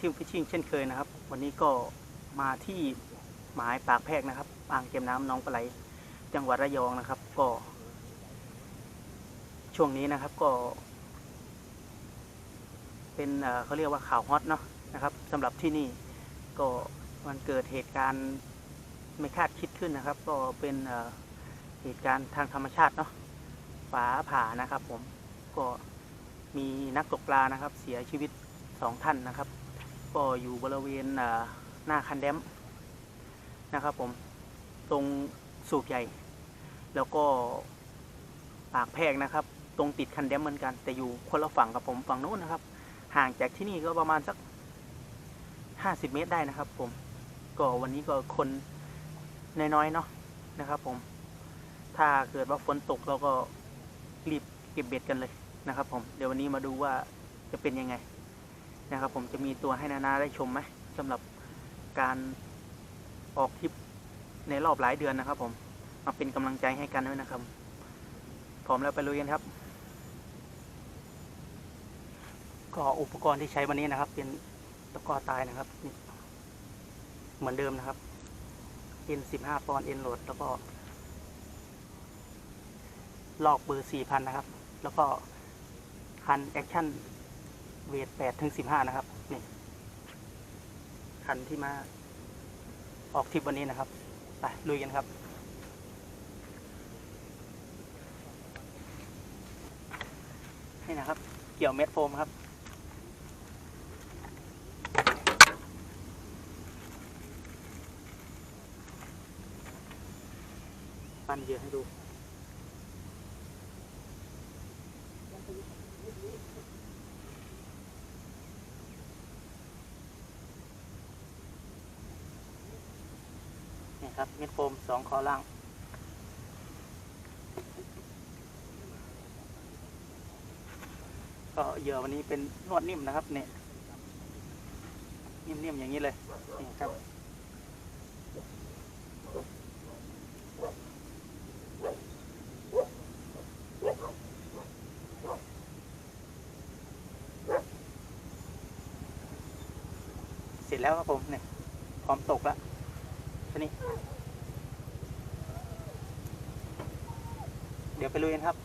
ทิมฟิชชิ่งเช่นเคยนะครับ วันนี้ก็มาที่หมายปากแพรกนะครับอ่างเก็บน้ำหน้องปลาไหล จังหวัดระยองนะครับ ก็ ช่วงนี้นะครับก็ เป็นเขาเรียกว่าข่าวฮอตเนาะนะครับสำหรับที่นี่ก็มันเกิดเหตุการณ์ไม่คาดคิดขึ้นนะครับ ก็เป็นเหตุการณ์ทางธรรมชาติเนาะฟ้าผ่านะครับ ผมก็มีนักตกปลานะครับ เสียชีวิตสองท่านนะครับ ก็อยู่บริเวณหน้าคันแดมนะครับผมตรงสูบใหญ่ แล้วก็ปากแพรกนะครับ ตรงติดคันแดมเหมือนกัน แต่อยู่คนละฝั่งกับผมฝั่งโน้นนะครับ ห่างจากที่นี่ก็ประมาณสักห้าสิบเมตรได้นะครับ ผม ก็วันนี้ก็คนน้อยๆเนาะนะครับผม ถ้าเกิดว่าฝนตกเราก็รีบเก็บเบ็ดกันเลยนะครับ ผมเดี๋ยววันนี้มาดูว่าจะเป็นยังไง นะครับผมจะมีตัวให้นานาได้ชมไหมสำหรับการออกทริปในรอบหลายเดือนนะครับ ผมมาเป็นกำลังใจให้กันด้วยนะครับพร้อมแล้วไปลุยกันครับ ก็อุปกรณ์ที่ใช้วันนี้นะครับ เป็นตะก้อตายนะครับนี่เหมือนเดิมนะครับ N สิบห้าปอนด์ N โหลดแล้วก็ ลอกเบอร์สี่พันนะครับ แล้วก็คันแอคชั่น เวทแปดถึงสิบห้านะครับ นี่ คันที่มา ออกทริปวันนี้นะครับ ไปลุยกันครับนี่นะครับ เกี่ยวเม็ดโฟมครับปั้นเยื่อให้ดู ครับเม็ดโฟมสองคอล่างก็เหยื่อวันนี้เป็นนวดนิ่มนะครับเนี่ยนิ่มๆอย่างนี้เลยนี่ครับเสร็จแล้วครับผมเนี่ยพร้อมตกแล้ว ทีนี้ เดี๋ยวไปลุยกันครับ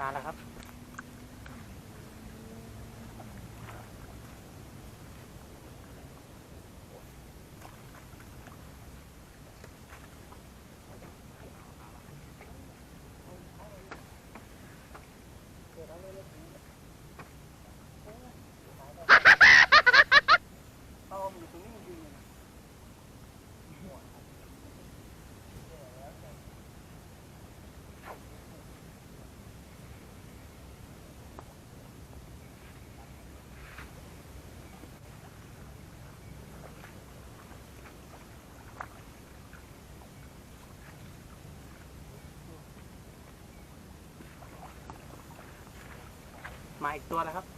มาแล้วครับ มาอีกตัวแล้วครับ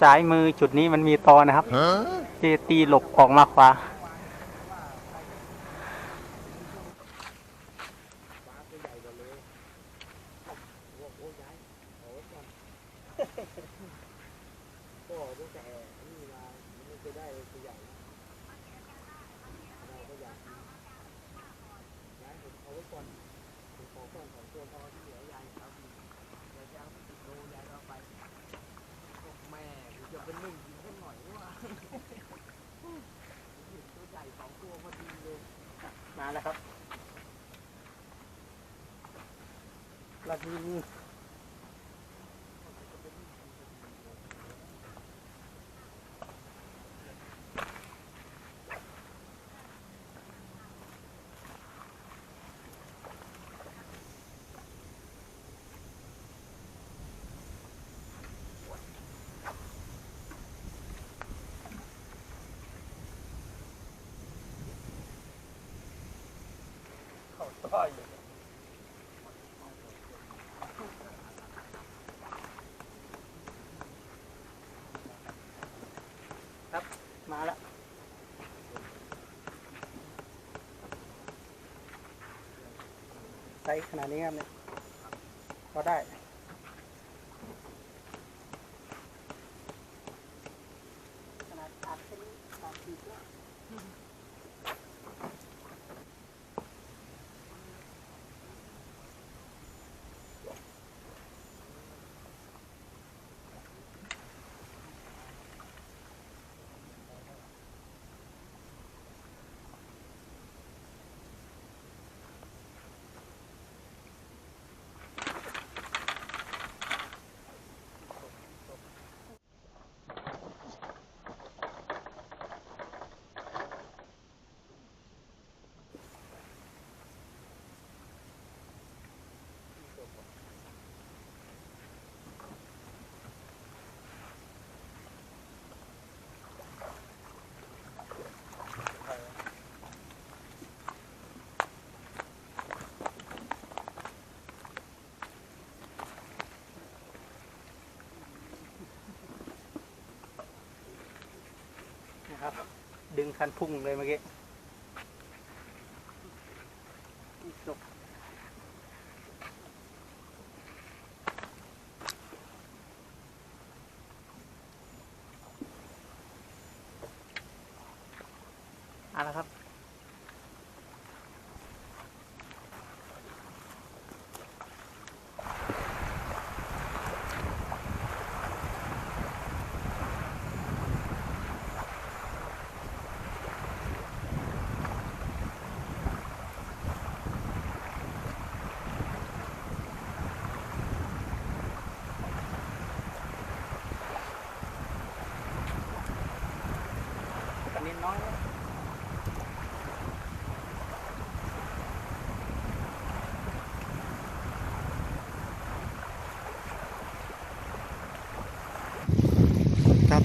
ซ้ายมือจุดนี้มันมีตอนะครับเจตีหลบออกมาขวาแม่กูจะ เป็นหนึ่งกินสันหน่อยว่าตัวใหญ่สองตัวพอดีเลย มาแล้วครับ ลาดี ครับ มาแล้วไซส์ขนาดนี้ครับเนี่ยพอได้ นะครับ ดึงคันพุ่งเลยเมื่อกี้จบเอาละครับ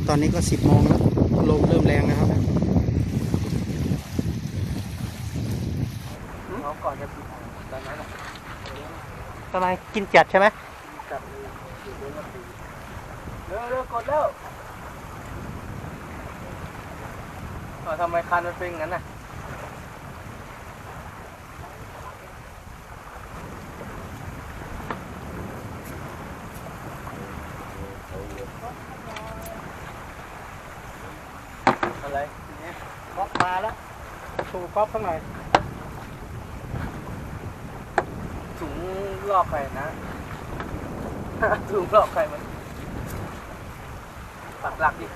ตอนนี้ก็สิบโมงแล้วลมเริ่มแรงนะครับเขาก่อนจะปิดตอนนั้นทำไมกินจัดใช่ไหมจับเลยอยู่บนระเบียงเร็วเร็วกดแล้วอ้าวทำไมคันมันเป็นอย่างนั้นน่ะ อะไรทีนี้ ก๊อฟมาแล้วชู ก๊อฟข้างในถุงลอกไข่นะ ถุงลอกไข่มันปักหลักดิ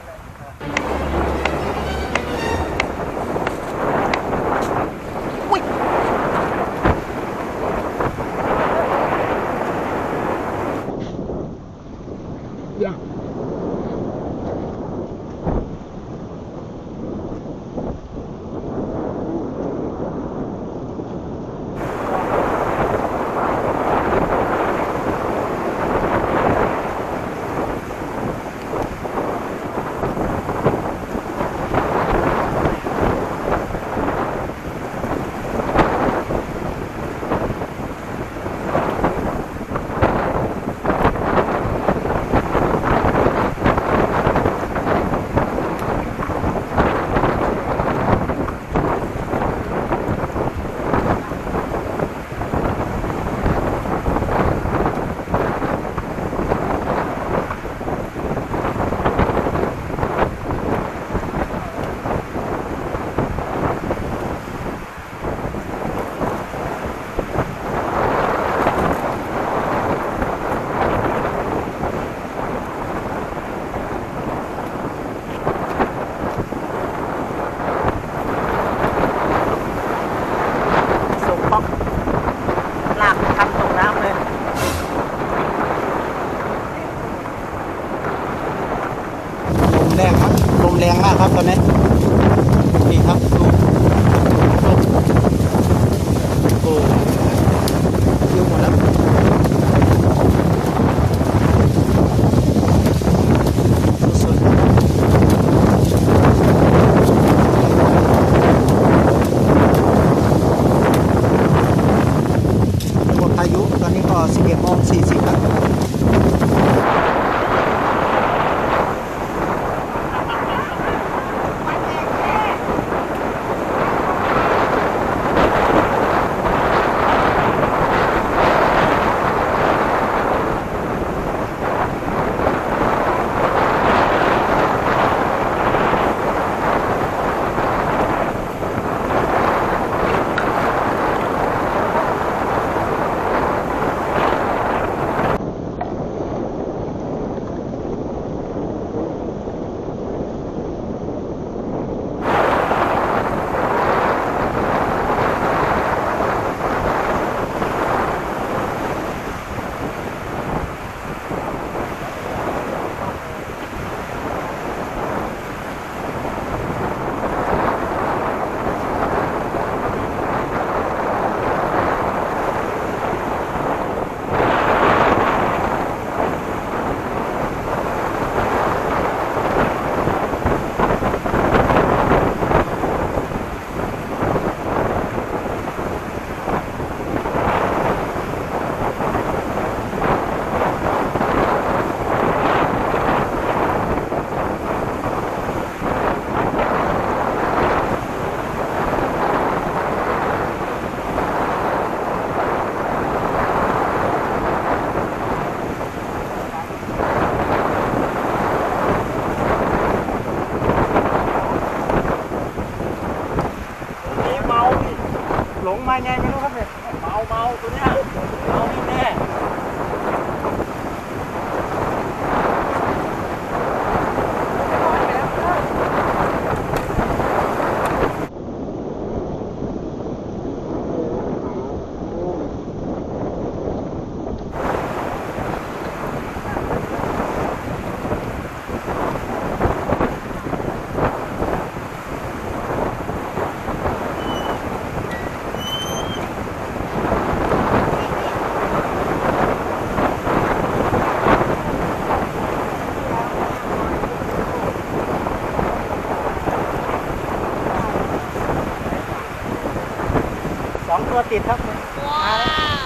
ตัวติดครับว้า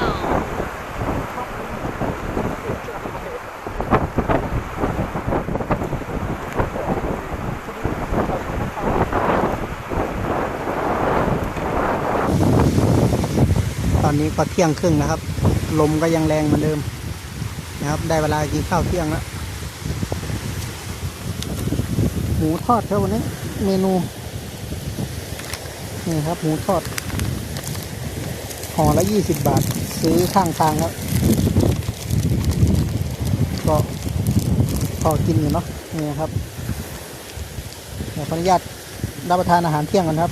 วตอนนี้ก็เที่ยงครึ่งนะครับ ลมก็ยังแรงเหมือนเดิมนะครับ ได้เวลากินข้าวเที่ยงแล้วหมูทอดเรัานี้ เมนูนี่ครับ หมูทอด ห่อละยี่สิบบาท ซื้อข้างทางครับก็พอกินอยู่เนาะนี่ครับเดี๋ยวขออนุญาตรับประทานอาหารเที่ยงกันครับ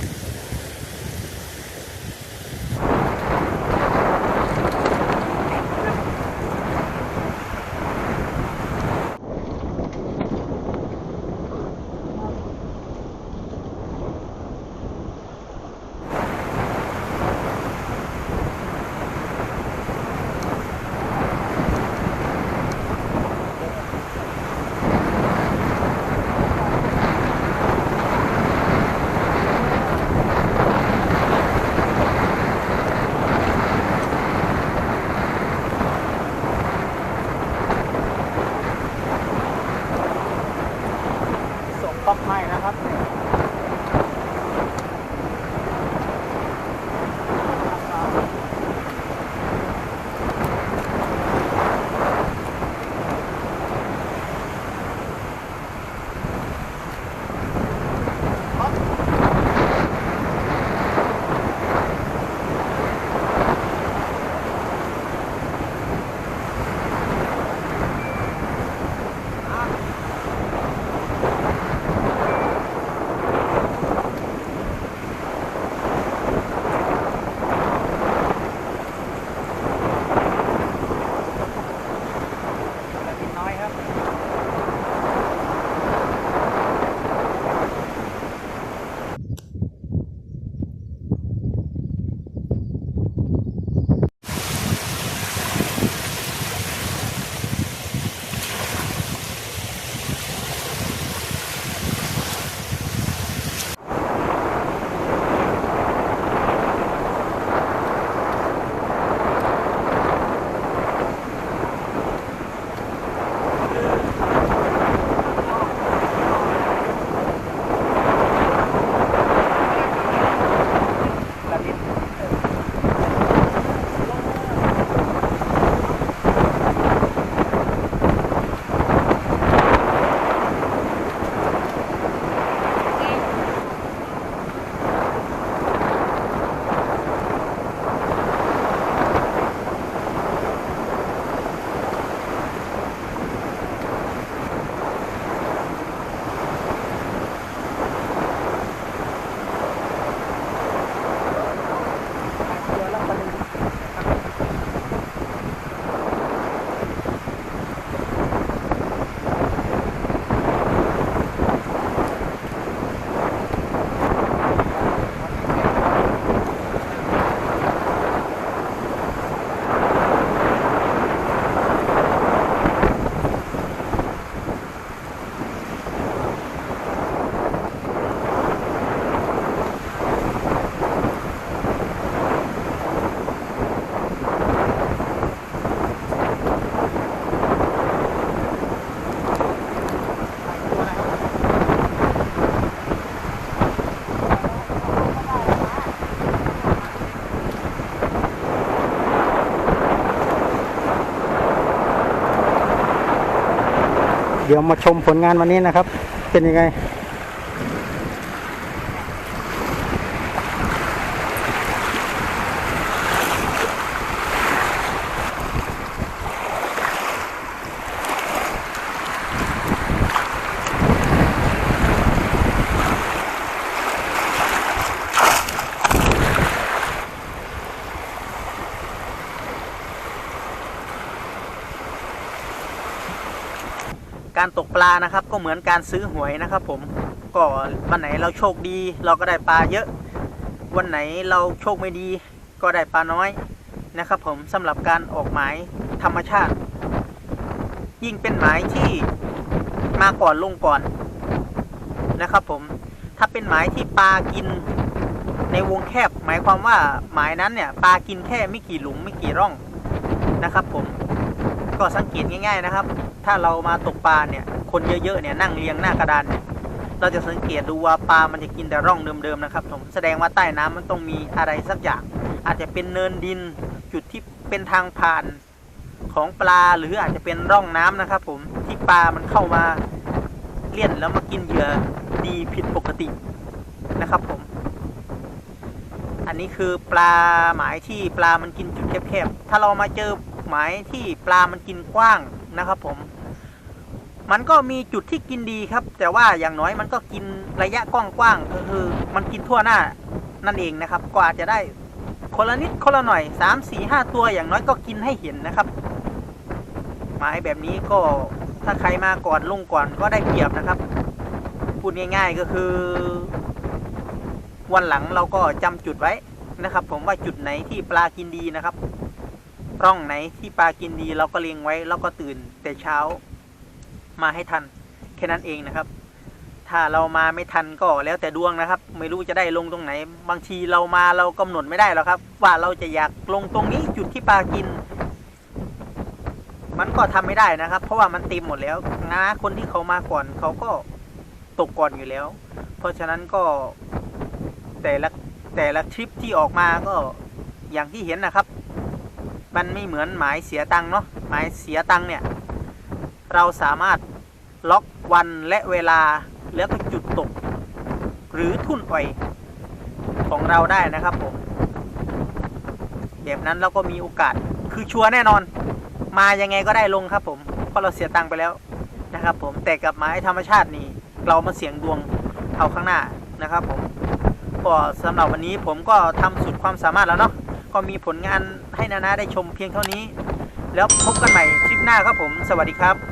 เดี๋ยวมาชมผลงานวันนี้นะครับ เป็นยังไง การตกปลานะครับ ก็เหมือนการซื้อหวยนะครับ ผมก็วันไหนเราโชคดี เราก็ได้ปลาเยอะ วันไหนเราโชคไม่ดี ก็ได้ปลาน้อยนะครับ ผมสำหรับการออกหมายธรรมชาติ ยิ่งเป็นหมายที่มาก่อนลงก่อนนะครับ ผมถ้าเป็นหมายที่ปลากินในวงแคบ หมายความว่าหมายนั้นเนี่ยปลากินแค่ไม่กี่หลุมไม่กี่ร่องนะครับ ผมก็สังเกตง่าย ๆนะครับ ถ้าเรามาตกปลาเนี่ย คนเยอะๆเนี่ยนั่งเรียงหน้ากระดานเนี่ยเราจะสังเกตดูว่าปลามันจะกินแต่ร่องเดิมๆนะครับผมแสดงว่าใต้น้ำมันต้องมีอะไรสักอย่าง อาจจะเป็นเนินดินจุดที่เป็นทางผ่านของปลาหรืออาจจะเป็นร่องน้ำนะครับ ผมที่ปลามันเข้ามาเลี่ยนแล้วมากินเหยื่อดีผิดปกตินะครับผม อันนี้คือปลาหมายที่ปลามันกินจุดแคบๆถ้าเรามาเจอหมายที่ปลามันกินกว้าง นะครับผม มันก็มีจุดที่กินดีครับ แต่ว่าอย่างน้อยมันก็กินระยะกว้างๆก็คือมันกินทั่วหน้านั่นเองนะครับกว่าจะได้คนละนิดคนละหน่อยสามสี่ห้าตัวอย่างน้อยก็กินให้เห็นนะครับ หมายแบบนี้ก็ถ้าใครมาก่อนลงก่อนก็ได้เปรียบนะครับ พูดง่าย ๆก็คือ วันหลังเราก็จำจุดไว้นะครับ ผมว่าจุดไหนที่ปลากินดีนะครับ ร่องไหนที่ปลากินดีเราก็เลี้ยงไว้แล้วก็ตื่นแต่เช้ามาให้ทัน แค่นั้นเองนะครับ ถ้าเรามาไม่ทันก็แล้วแต่ดวงนะครับ ไม่รู้จะได้ลงตรงไหน บางทีเรามาเรากำหนดไม่ได้หรอกครับ ว่าเราจะอยากลงตรงนี้จุดที่ปลากิน มันก็ทำไม่ได้นะครับ เพราะว่ามันเต็มหมดแล้วนะคนที่เขามาก่อนเขาก็ตกก่อนอยู่แล้ว เพราะฉะนั้นก็แต่ละแต่ละทริปที่ออกมาก็อย่างที่เห็นนะครับ มันไม่เหมือนหมายเสียตังเนาะหมายเสียตังเนี่ยเราสามารถล็อกวันและเวลาแล้วก็จุดตก หรือทุ่นอ่อยของเราได้นะครับผมแบบนั้นเราก็มีโอกาสคือชัวร์แน่นอน มายังไงก็ได้ลงครับผมเพราะเราเสียตังค์ไปแล้วนะครับผมแต่กับไม้ธรรมชาตินี่เรามาเสี่ยงดวงเอาข้างหน้านะครับผมก็สำหรับวันนี้ผมก็ทำสุดความสามารถแล้วเนาะ ก็มีผลงานให้นานาได้ชมเพียงเท่านี้ แล้วพบกันใหม่คลิปหน้าครับผม สวัสดีครับ